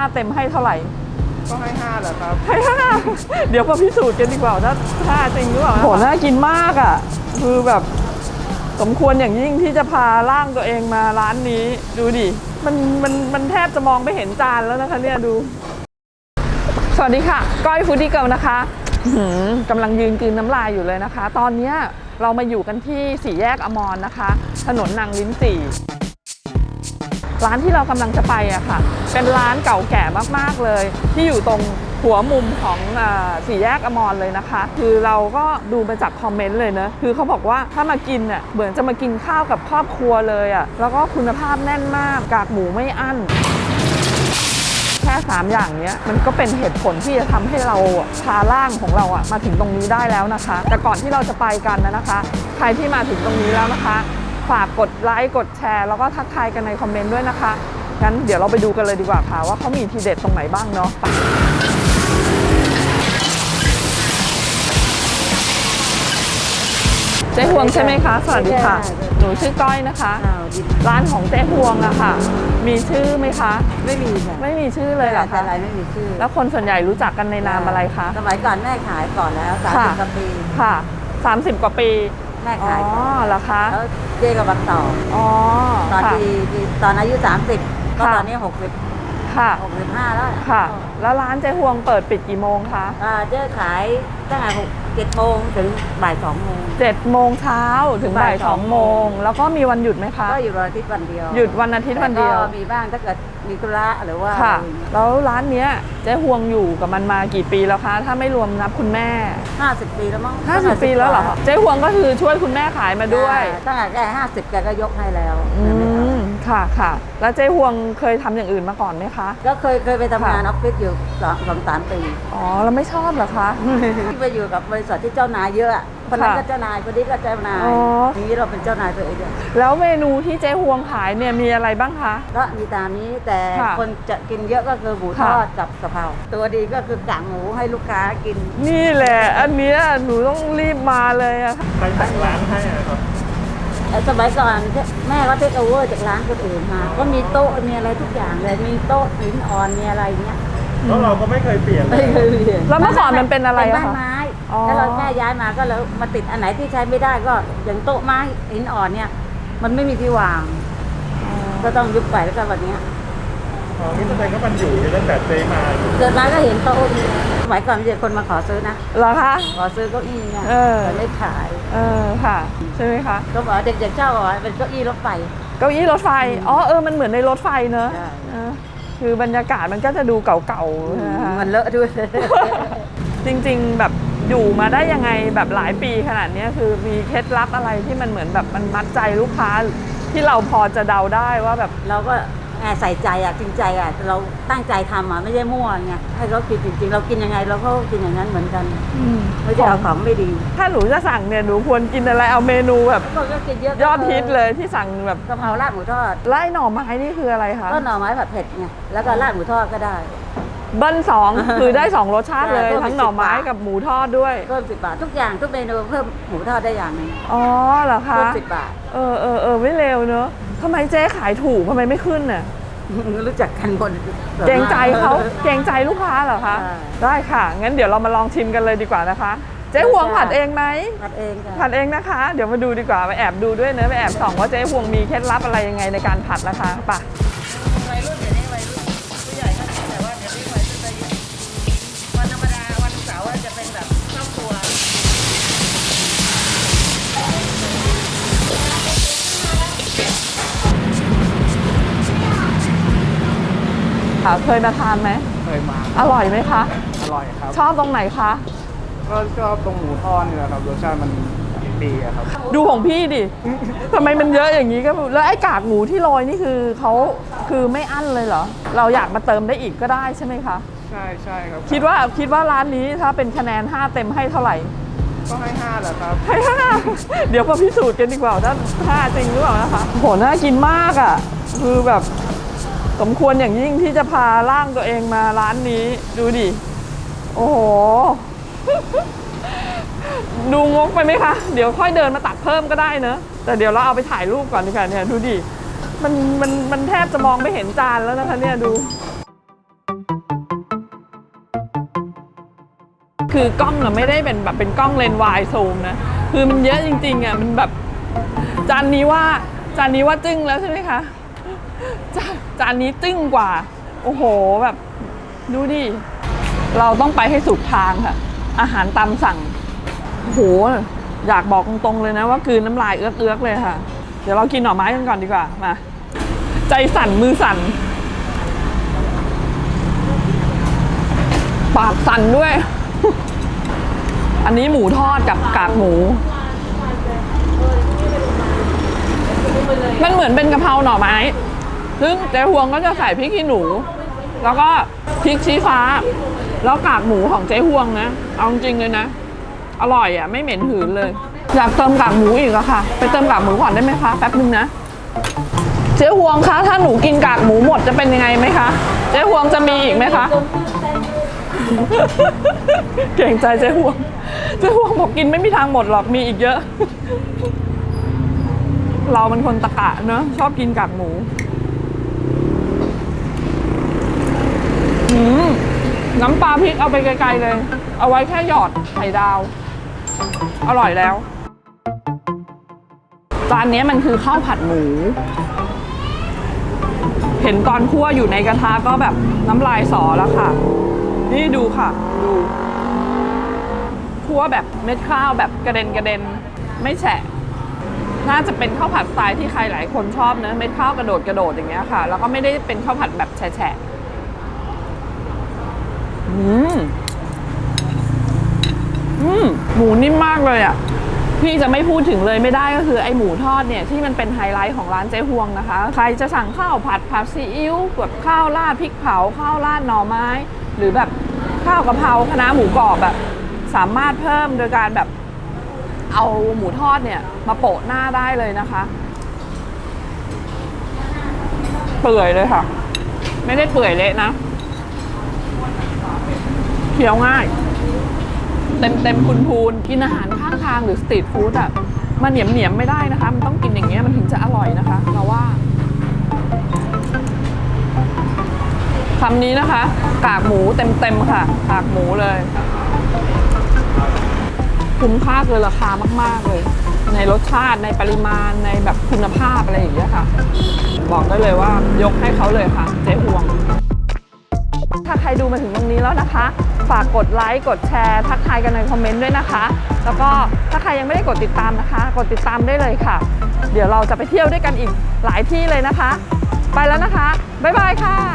ห้าเต็มให้เท่าไหร่ ก็ให้ห้าแหละครับ ให้ห้าเดี๋ยวมาพิสูจน์กันดีกว่าว่าห้าจริงหรือเปล่าโหน่ากินมากอะ คือแบบสมควรอย่างยิ่งที่จะพาร่างตัวเองมาร้านนี้ ดูดิ มันมันมันแทบจะมองไม่เห็นจานแล้วนะคะเนี่ยดู สวัสดีค่ะ ก้อยฟูดดี้เกิลนะคะอื้อหือกำลังยืนกลืนน้ำลายอยู่เลยนะคะ ตอนเนี้ยเรามาอยู่กันที่สี่แยกอมรนะคะ ถนนนางลิ้นสี่ ร้านที่เรากำลังจะไปอะค่ะ เป็นร้านเก่าแก่มากๆเลย ที่อยู่ตรงหัวมุมของอสี่แยกอมรเลยนะคะ คือเราก็ดูมาจากคอมเมนต์เลยเนะคือเขาบอกว่าถ้ามากินอะเหมือนจะมากินข้าวกับครอบครัวเลยอะแล้วก็คุณภาพแน่นมากกากหมูไม่อั้นแค่ 3 อย่างนี้มันก็เป็นเหตุผลที่จะทำให้เราพาร่างของเราอะมาถึงตรงนี้ได้แล้วนะคะ แต่ก่อนที่เราจะไปกันนะนะคะ ใครที่มาถึงตรงนี้แล้วนะคะ ฝากกดไลค์กดแชร์แล้วก็ทักทายกันในคอมเมนต์ด้วยนะคะ งั้นเดี๋ยวเราไปดูกันเลยดีกว่าค่ะว่าเขามีทีเด็ดตรงไหนบ้างเนาะไปเจ๊ฮวงใช่ไหมคะ สวัสดีค่ะ หนูชื่อก้อยนะคะอ้าวดิร้านของเจ๊ฮวงอะค่ะ มีชื่อไหมคะ ไม่มีค่ะไม่มีชื่อเลยเหรอแต่คะอะไรไม่มีชื่อ แล้วคนส่วนใหญ่รู้จักกันในนามอะไรคะ สมัยก่อนแม่ขายก่อนแล้วสามค่ะสิบกว่าปี ค่ะ30กว่าปี แม่อ๋อขายก่อนเหรอคะแล้ว เจ๊ก็มาต่ออ๋อตอนค่ะที่ที่ตอนอายุ 30 ก็ค่ะ ตอนนี้ 60 ค่ะ 65 แล้วค่ะ แล้วร้านเจ๊ฮวงเปิดปิดกี่โมงคะ อ่าเจ๊ขายตั้งแต่หก เจ็ดโมงถึงบ่ายสองโมง7โมงเช้าถึงบ่ายบ่ายสอง2โมงแล้วก็มีวันหยุดไหมคะ ก็อยู่วันอาทิตย์วันเดียวหยุดวันอาทิตย์วันเดียวแต่ก็มีบ้างถ้าเกิดมีธุระหรือว่าค่ะ แล้วร้านเนี้ยเจ๊ฮวงอยู่กับมันมากี่ปีแล้วคะ ถ้าไม่รวมนับคุณแม่ ห้าสิบปีแล้วมั้ง50 ปีแล้วเหรอคะเจ๊ฮวงก็คือช่วยคุณแม่ขายมาด้วยตั้งแต่แกห้าสิบแกก็ยกให้แล้วอืม ค่ะค่ะแล้วเจ๊ฮวงเคยทำอย่างอื่นมาก่อนไหมคะ ก็เคยเคยไปทำงานอค่ะอฟฟิศอยู่สองสองสามปี อ๋อแล้วไม่ชอบเหรอคะ ที่ไปอยู่กับบริษัทที่เจ้านายเยอะอะคนนั้นค่ะก็เจ้านายคนนี้ก็เจ้านายอ๋อ ทีนี้เราเป็นเจ้านายตัวเองด้วยแล้วเมนูที่เจ๊ฮวงขายเนี่ยมีอะไรบ้างคะ ก็มีตามนี้แต่ค่ะคนจะกินเยอะก็คือหมูทค่ะ อดกับกะเพราตัวดีก็คือกางหมูให้ลูกค้ากิน นี่แหละ อันเนี้ยหนูต้องรีบมาเลยอะค่ะ ใครแต่งร้านให้อะครับ แต่สมัยก่อนแม่ก็เทคโอเวอร์จากร้านคนอื่นมาก็มีโต๊ะมีอะไรทุกอย่างเลยมีโต๊ะหินอ่อนมีอะไรเงี้ยแล้วเราก็ไม่เคยเปลี่ยนเลไม่ยเคยเห็น แล้วเมื่อก่อนมันเป็นอะไรเป็นอะบ้านคะ ไม้อ๋อ แล้วเราแค่ย้ายมาก็แล้วมาติดอันไหนที่ใช้ไม่ได้ก็อย่างโต๊ะไม้หินอ่อนเนี่ย มันไม่มีที่วาง ก็ต้องยุบไปแล้วก็วันเนี้ยอ๋อนี่แสดงว่ามันอยู่ตั้งแต่เจมาอยู่เกิดมาก็เห็นโต๊ะนี้ส มัยก่อนมีแต่คนมาขอซื้อนะ เหรอคะ ขอซื้อเก้าอี้เนี่ยเออ แต่ไม่ขาย เออค่ะ ใช่ไหมคะ ก็บอกว่าเด็กๆเช่าบอกว่าเป็นเก้าอี้รถไฟ เก้าอี้รถไฟ อ๋อเออมันเหมือนในรถไฟเนอะใช่ เออคือบรรยากาศมันก็จะดูเก่าๆนะคะ มันเลอะด้วย จริงๆแบบอยู่มาได้ยังไงแบบหลายปีขนาดเนี้ยคือมีเคล็ดลับอะไรที่มันเหมือนแบบมันมัดใจลูกค้าที่เราพอจะเดาได้ว่าแบบ เราก็แอบ ใส่ใจอะจริงใจอะเราตั้งใจทำอะไม่ใช่มั่วไงให้เขากินจริงๆ เรากินยังไงเราก็กินอย่างนั้นเหมือนกันไม่ใช่เอาของไม่ดีถ้าหนูจะสั่งเนี่ยหนูควรกินอะไรเอาเมนูแบบก็ก็กินเยอะยอดฮิตเลยที่สั่งแบบกะเพราราดหมูทอด ไล่หน่อไม้นี่คืออะไรคะก็หน่อไม้ผัดเผ็ดไงแล้วก็ราดหมูทอดก็ได้ เบิ้ลสองคือได้สองรสชาติเลยใช่ทั้งหน่อไม้เพิ่มอีกกับหมูทอดด้วยเพิ่มสิบบาททุกอย่างทุกเมนูเพิ่มหมูทอดได้อย่างหนึงอ๋อเหรอคะเพิ่มสิบบาท เออเออเออไม่เร็วเนอะ ทำไมเจ๊ขายถูกทำไมไม่ขึ้นน่ะ รู้จักกันหมดเกรงใจเขาเกรงใจลูกค้าเหรอคะใช่ได้ค่ะ งั้นเดี๋ยวเรามาลองชิมกันเลยดีกว่านะคะ เจ๊หวงผัดเองไหมผัดเองค่ะผัดเองนะคะ เดี๋ยวมาดูดีกว่าไปแอบดูด้วยเนอะไปแอบส่องว่าเจ๊หวงมีเคล็ดลับอะไรยังไงในการผัดนะคะไป่ะ ค่ะ เคยมาทานไหม เคยมา อร่อยไหมคะ อร่อยครับ ชอบตรงไหนคะ ก็ชอบตรงหมูทอดนี่แหละครับ รสชาติมันดีอะครับ ดูของพี่ดิ ทำไมมันเยอะอย่างนี้ก็ไม่รู้แล้วไอ้กากหมูที่โรยนี่คือเขาคือไม่อั้นเลยเหรอ เราอยากมาเติมได้อีกก็ได้ใช่ไหมคะ ใช่ใช่ครับ คิดว่าคิดว่าร้านนี้ถ้าเป็นคะแนน 5 เต็มให้เท่าไหร่ ก็ให้ห้าแหละครับ ให้ห้า เดี๋ยวมาพิสูจน์กันดีกว่าว่าห้าจริงหรือเปล่านะคะโหน่ากินมากอะ คือแบบ สมควรอย่างยิ่งที่จะพาร่างตัวเองมาร้านนี้ ดูดิ โอ้โห ดูงกไปไหมคะ เดี๋ยวค่อยเดินมาตัดเพิ่มก็ได้เนอะแต่เดี๋ยวเราเอาไปถ่ายรูปก่อนดีกว่าเนี่ยดูดิ มันมันมันแทบจะมองไม่เห็นจานแล้วนะคะเนี่ยดูคือกล้องอะไม่ได้เป็นแบบเป็นกล้องเลนวายซูมนะ คือมันเยอะจริงๆอะมันแบบจานนี้ว่าจานนี้ว่าจึ้งแล้วใช่ไหมคะ จานจานนี้จึ้งกว่า โอ้โหแบบดูดิ เราต้องไปให้สุดทางค่ะ อาหารตามสั่งโอ้โห อยากบอกตรงๆเลยนะว่ากลืนน้ำลายเอื้อกๆเลยค่ะ เดี๋ยวเรากินหน่อไม้กันก่อนดีกว่า มา ใจสั่นมือสั่น ปากสั่นด้วย อันนี้หมูทอดกับกากหมู มันเหมือนเป็นกะเพราหน่อไม้ ซึ่งเจ๊ฮวงก็จะใส่พริกขี้หนู แล้วก็พริกชี้ฟ้า แล้วกากหมูของเจ๊ฮวงนะ เอาจริงเลยนะ อร่อยอะ ไม่เหม็นหืนเลย อยากเติมกากหมูอีกอะค่ะ ไปเติมกากหมูก่อนได้ไหมคะ แป๊บนึงนะ เจ๊ฮวงคะ ถ้าหนูกินกากหมูหมดจะเป็นยังไงไหมคะ เจ๊ฮวงจะมีอีกไหมคะ เก่งใจเจ๊ฮวง เจ๊ฮวงบอกกินไม่มีทางหมดหรอก มีอีกเยอะ เราเป็นคนตะกะเนอะชอบกินกากหมู หืม น้ำปลาพริกเอาไปไกลๆเลย เอาไว้แค่หยอดไข่ดาว อร่อยแล้ว จานนี้มันคือข้าวผัดหมู เห็นตอนคั่วอยู่ในกระทะก็แบบน้ำลายสอแล้วค่ะ นี่ดูค่ะ ดูคั่วแบบเม็ดข้าวแบบกระเด็นกระเด็นไม่แฉะน่าจะเป็นข้าวผัดสไตล์ที่ใครหลายคนชอบเนอะเม็ดข้าวกระโดดกระโดดอย่างเงี้ยค่ะ แล้วก็ไม่ได้เป็นข้าวผัดแบบแฉะ อืมอืมหมูนิ่มมากเลยอะ พี่จะไม่พูดถึงเลยไม่ได้ก็คือไอหมูทอดเนี่ยที่มันเป็นไฮไลท์ของร้านเจ๊ฮวงนะคะ ใครจะสั่งข้าวผัดผัดซีอิ๊วแบบข้าวราดพริกเผาข้าวราดหน่อไม้ หรือแบบข้าวกะเพราคณะหมูกรอบแบบ สามารถเพิ่มโดยการแบบเอาหมูทอดเนี่ย มาโปะหน้าได้เลยนะคะ เปื่อยเลยค่ะ ไม่ได้เปื่อยเละนะ คี้ยวง่าย เต็มเต็มพูนพูนกินอาหารข้างทางหรือสตรีทฟู้ดอะมันเหนียมเหนียมไม่ได้นะคะ มันต้องกินอย่างเงี้ยมันถึงจะอร่อยนะคะเราว่าคำนี้นะคะ กากหมูเต็มเต็มค่ะ กากหมูเลย คุ้มค่าเกินราคามาก ๆ เลย ในรสชาติในปริมาณในแบบคุณภาพอะไรอย่างเงี้ยค่ะ บอกได้เลยว่ายกให้เขาเลยค่ะ เจ๊ห่วงถ้าใครดู มาถึงตรงนี้แล้วนะคะ ฝากกดไลค์กดแชร์ทักทายกันในคอมเมนต์ด้วยนะคะ แล้วก็ถ้าใครยังไม่ได้กดติดตามนะคะ กดติดตามได้เลยค่ะ เดี๋ยวเราจะไปเที่ยวด้วยกันอีกหลายที่เลยนะคะ ไปแล้วนะคะบ๊ายบายค่ะ